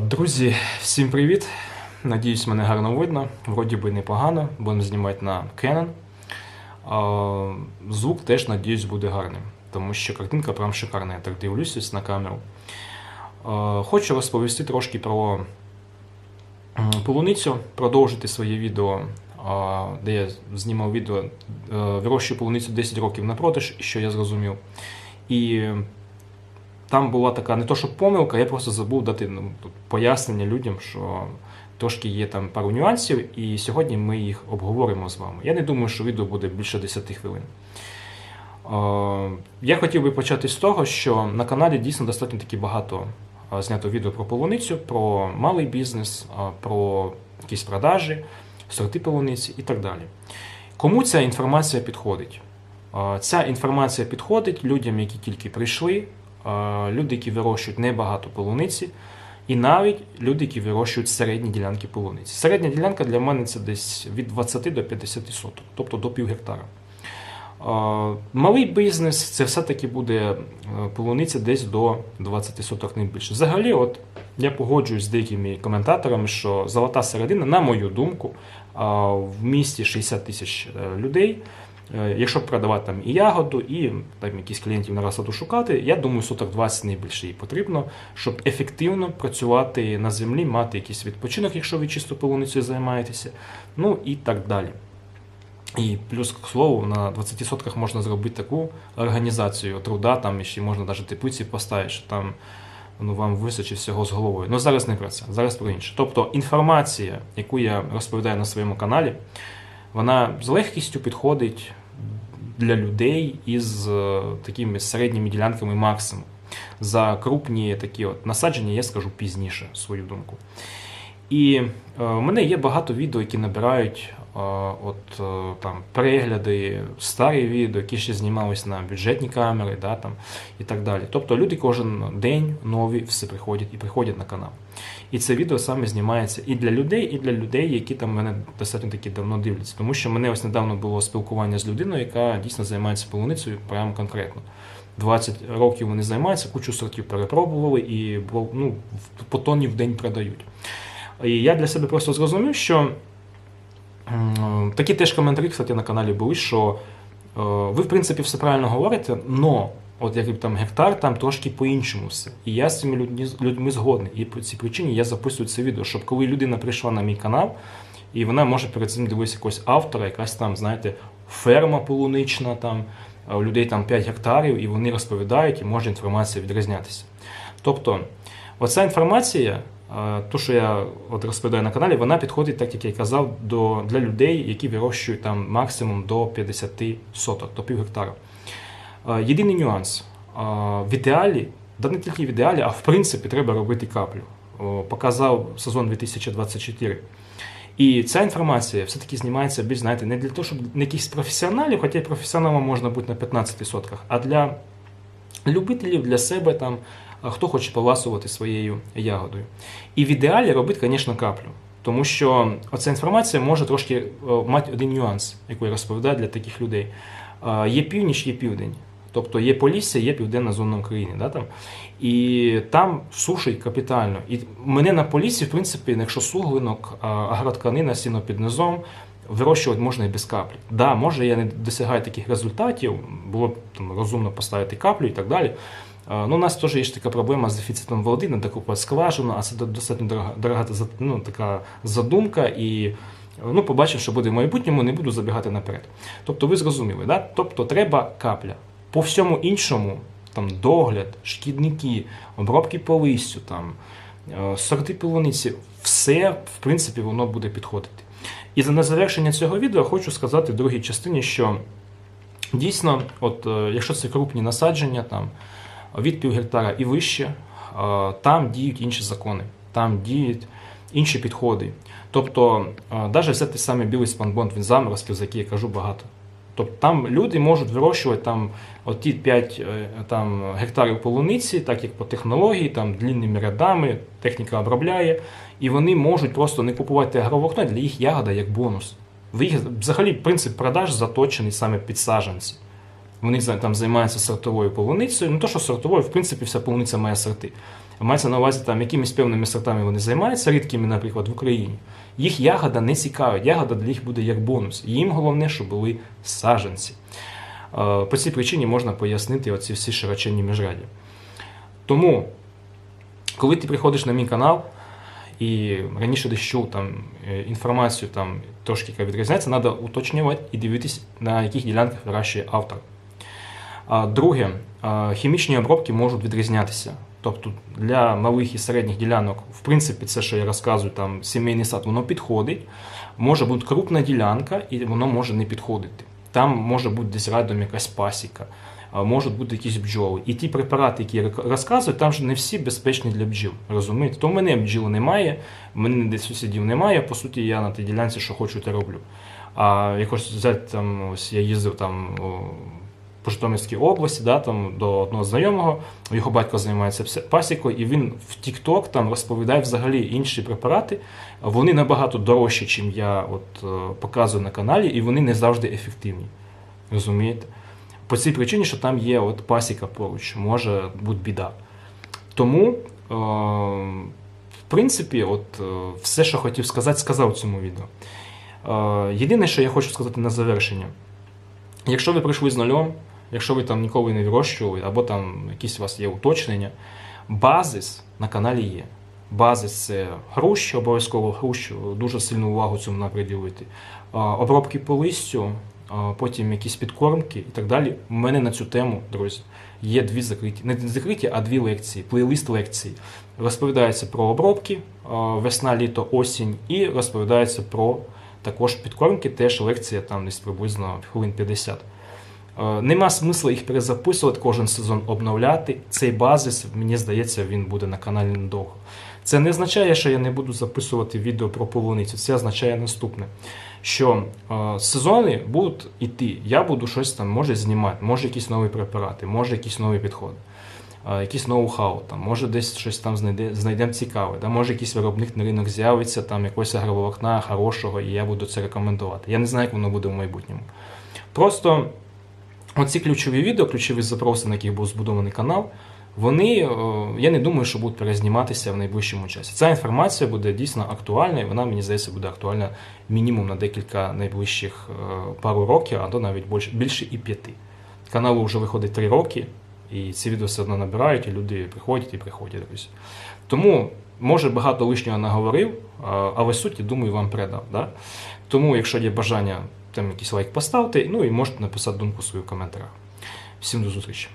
Друзі, всім привіт! Надіюсь, мене гарно видно. Вроді би непогано, будемо знімати на Canon. Звук теж, надіюсь, буде гарним, тому що картинка прям шикарна. Я так дивлюсь ось на камеру. Хочу розповісти трошки про полуницю, продовжити своє відео, де я знімав відео е, вирощую полуницю 10 років на продаж, що я зрозумів. І там була така не то, що помилка, я просто забув дати ну, пояснення людям, що трошки є там пару нюансів, і сьогодні ми їх обговоримо з вами. Я не думаю, що відео буде більше 10 хвилин. Е, Я хотів би почати з того, що на каналі дійсно достатньо таки багато е, знято відео про полуницю, про малий бізнес, е, про якісь продажі, сорти полуниці і так далі. Кому ця інформація підходить? Ця інформація підходить людям, які тільки прийшли, люди, які вирощують небагато полуниці, і навіть люди, які вирощують середні ділянки полуниці. Середня ділянка для мене це десь від 20 до 50 соток, тобто до пів гектара. Малий бізнес це все-таки буде е, полуниця десь до 20 соток не більше. Взагалі, от я погоджуюсь з деякими коментаторами, що золота середина, на мою думку, в місті 60 тисяч е, людей. Е, Якщо продавати там і ягоду, і там якісь клієнтів на розсаду шукати, я думаю, соток 20 найбільше їй потрібно, щоб ефективно працювати на землі, мати якийсь відпочинок, якщо ви чисто полуницею займаєтеся, ну і так далі. І плюс, к слову, на 20 сотках можна зробити таку організацію труда, там і ще можна навіть теплиці поставити, що там ну, вам вистачить всього з головою. Ну зараз не про це, зараз про інше. Тобто інформація, яку я розповідаю на своєму каналі, вона з легкістю підходить для людей із е, такими середніми ділянками максимум. За крупні такі от насадження я скажу пізніше свою думку. І е, в мене є багато відео, які набирають е, от, е, там, перегляди, старі відео, які ще знімались на бюджетні камери, да, там, і так далі. Тобто люди кожен день нові все приходять і приходять на канал. І це відео саме знімається і для людей, і для людей, які там мене достатньо таки давно дивляться. Тому що мене ось недавно було спілкування з людиною, яка дійсно займається полуницею прямо конкретно. 20 років вони займаються, кучу сортів перепробували і ну, по тонні в день продають. І я для себе просто зрозумів, що такі теж коментарі, кстати, на каналі були, що е, ви, в принципі, все правильно говорите, но от як там гектар, там трошки по-іншому все. І я з цими людьми, людьми згодний. І по цій причині я записую це відео, щоб коли людина прийшла на мій канал, і вона може перед цим дивитися якогось автора, якась там, знаєте, ферма полунична, там, у людей там 5 гектарів, і вони розповідають, і може інформація відрізнятися. Тобто, оця інформація, е, то, що я от розповідаю на каналі, вона підходить, так як я казав, до, для людей, які вирощують там максимум до 50 соток, до пів гектара. Єдиний нюанс. В ідеалі, да не тільки в ідеалі, а в принципі треба робити каплю. Показав сезон 2024. І ця інформація все-таки знімається більш, знаєте, не для того, щоб не якихось професіоналів, хоча й професіоналом можна бути на 15 сотках, а для любителів, для себе там, хто хоче поласувати своєю ягодою. І в ідеалі робити, звісно, каплю. Тому що оця інформація може трошки е, мати один нюанс, який я розповідаю для таких людей. Є північ, є південь. Тобто є Полісся, є південна зона України. Да, там? І там сушить капітально. І мене на Поліссі, в принципі, якщо суглинок, агротканина, сіно під низом, вирощувати можна і без каплі. Да, може, я не досягаю таких результатів, було б там, розумно поставити каплю і так далі. Ну, у нас теж є така проблема з дефіцитом води, не докупати скважину, а це достатньо дорога, дорога ну, така задумка. І ну, побачив, що буде в майбутньому, не буду забігати наперед. Тобто, ви зрозуміли, да? тобто треба капля. По всьому іншому, там догляд, шкідники, обробки по листю, там, е, сорти полуниці, все, в принципі, воно буде підходити. І на завершення цього відео хочу сказати в другій частині, що дійсно, от, е, якщо це крупні насадження, там, від пів гектара і вище, е, там діють інші закони, там діють інші підходи. Тобто, навіть взяти саме білий спанбонд, він заморозків, за які я кажу багато. Тобто там люди можуть вирощувати там оті 5 е, там, гектарів полуниці, так як по технології, там длінними рядами, техніка обробляє, і вони можуть просто не купувати агроволокно, для їх ягода як бонус. Взагалі принцип продаж заточений саме під саджанці. Вони там займаються сортовою полуницею. Не то, що сортовою, в принципі, вся полуниця має сорти. мається на увазі там якимись певними сортами вони займаються, рідкими, наприклад, в Україні. Їх ягода не цікавить, ягода для них буде як бонус. Їм головне, щоб були саджанці. Е, По цій причині можна пояснити оці всі широченні міжраді. Тому, коли ти приходиш на мій канал і раніше десь чув там е, інформацію, там трошки відрізняється, треба уточнювати і дивитись, на яких ділянках вирощує автор. Друге, хімічні обробки можуть відрізнятися. Тобто для малих і середніх ділянок, в принципі, це, що я розказую, там сімейний сад, воно підходить. Може бути крупна ділянка, і воно може не підходити. Там може бути десь рядом якась пасіка, можуть бути якісь бджоли. І ті препарати, які я розказую, там ж не всі безпечні для бджіл. Розумієте? То в мене бджіл немає, в мене десь сусідів немає. По суті, я на тій ділянці, що хочу, те роблю. А якось взяти там, ось я їздив там. По Житомирській області, да, там, до одного знайомого, його батько займається пасікою, і він в TikTok там розповідає взагалі інші препарати. Вони набагато дорожчі, ніж я от, е, показую на каналі, і вони не завжди ефективні. Розумієте? По цій причині, що там є от пасіка поруч, може бути біда. Тому, е, в принципі, от, е, все, що хотів сказати, сказав в цьому відео. Е, єдине, що я хочу сказати на завершення. Якщо ви прийшли з нульом, якщо ви там ніколи не вирощували, або там якісь у вас є уточнення, базис на каналі є. Базис це груш, обов'язково груш, дуже сильну увагу цьому треба приділити. Обробки по листю, потім якісь підкормки і так далі. У мене на цю тему, друзі, є дві закриті, не закриті, а дві лекції, плейлист лекцій. Розповідається про обробки весна, літо, осінь, і розповідається про також підкормки, теж лекція там десь приблизно хвилин 50. Е, Нема смисла їх перезаписувати, кожен сезон обновляти. Цей базис, мені здається, він буде на каналі недовго. Це не означає, що я не буду записувати відео про полуницю. Це означає наступне: що е, сезони будуть іти. Я буду щось там може знімати, може якісь нові препарати, може якісь нові підходи, е, якісь ноу-хау, там, може десь щось там знайде, знайдемо цікаве, да, може якийсь виробник на ринок з'явиться, там якогось агроволокна хорошого, і я буду це рекомендувати. Я не знаю, як воно буде в майбутньому. Просто оці ключові відео, ключові запроси, на яких був збудований канал, вони, е, я не думаю, що будуть перезніматися в найближчому часі. Ця інформація буде дійсно актуальна, і вона, мені здається, буде актуальна мінімум на декілька найближчих е, пару років, а то навіть більше, більше і п'яти. Каналу вже виходить три роки, і ці відео все одно набирають, і люди приходять і приходять, друзі. Тому, може, багато лишнього наговорив, але суть, я думаю, вам передав. Да? Тому, якщо є бажання, там якийсь лайк поставте, ну і можете написати думку свою в коментарях. Всім до зустрічі!